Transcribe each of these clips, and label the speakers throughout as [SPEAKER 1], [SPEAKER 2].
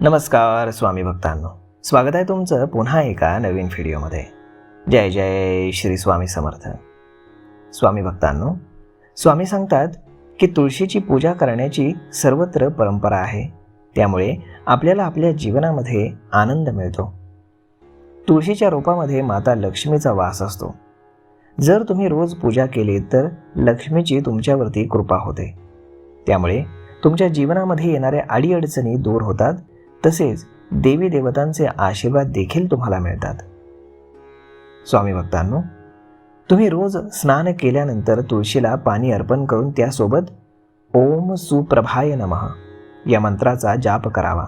[SPEAKER 1] नमस्कार स्वामी भक्तांनो. स्वागत आहे तुमचं पुन्हा एका नवीन व्हिडिओमध्ये. जय जय श्री स्वामी समर्थ. स्वामी भक्तांनो स्वामी सांगतात की तुळशीची पूजा करण्याची सर्वत्र परंपरा आहे. त्यामुळे आपल्याला आपल्या जीवनामध्ये आनंद मिळतो. तुळशीच्या रोपामध्ये माता लक्ष्मीचा वास असतो. जर तुम्ही रोज पूजा केली तर लक्ष्मीची तुमच्यावरती कृपा होते. त्यामुळे तुमच्या जीवनामध्ये येणाऱ्या अडीअडचणी दूर होतात तसेच देवी देवतांचे आशीर्वाद देखील तुम्हाला मिळतात. स्वामी भक्तांनो तुम्ही रोज स्नान केल्यानंतर तुळशीला पाणी अर्पण करून त्यासोबत ओम सुप्रभाय नमः या मंत्राचा जाप करावा.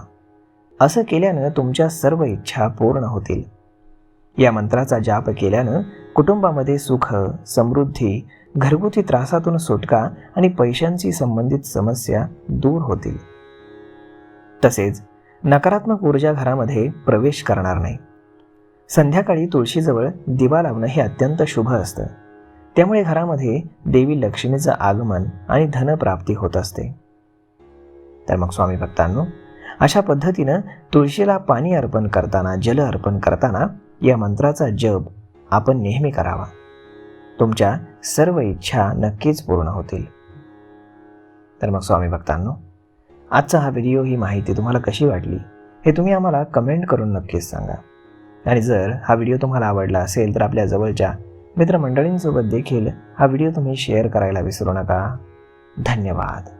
[SPEAKER 1] असं केल्यानं तुमच्या सर्व इच्छा पूर्ण होतील. या मंत्राचा जाप केल्यानं कुटुंबामध्ये सुख समृद्धी घरगुती त्रासातून सुटका आणि पैशांशी संबंधित समस्या दूर होतील. तसेच नकारात्मक ऊर्जा घरामध्ये प्रवेश करणार नाही. संध्याकाळी तुळशीजवळ दिवा लावणं हे अत्यंत शुभ असतं. त्यामुळे घरामध्ये देवी लक्ष्मीचं आगमन आणि धनप्राप्ती होत असते. तर मग स्वामी भक्तांनो अशा पद्धतीनं तुळशीला पाणी अर्पण करताना जल अर्पण करताना या मंत्राचा जप आपण नेहमी करावा. तुमच्या सर्व इच्छा नक्कीच पूर्ण होतील. तर मग स्वामी भक्तांनो आजचा हा व्हिडिओ ही माहिती तुम्हाला कशी वाटली हे तुम्ही आम्हाला कमेंट करून नक्कीच सांगा. आणि जर हा व्हिडिओ तुम्हाला आवडला असेल तर आपल्या जवळच्या मित्रमंडळींसोबत देखील हा व्हिडिओ तुम्ही शेअर करायला विसरू नका. धन्यवाद.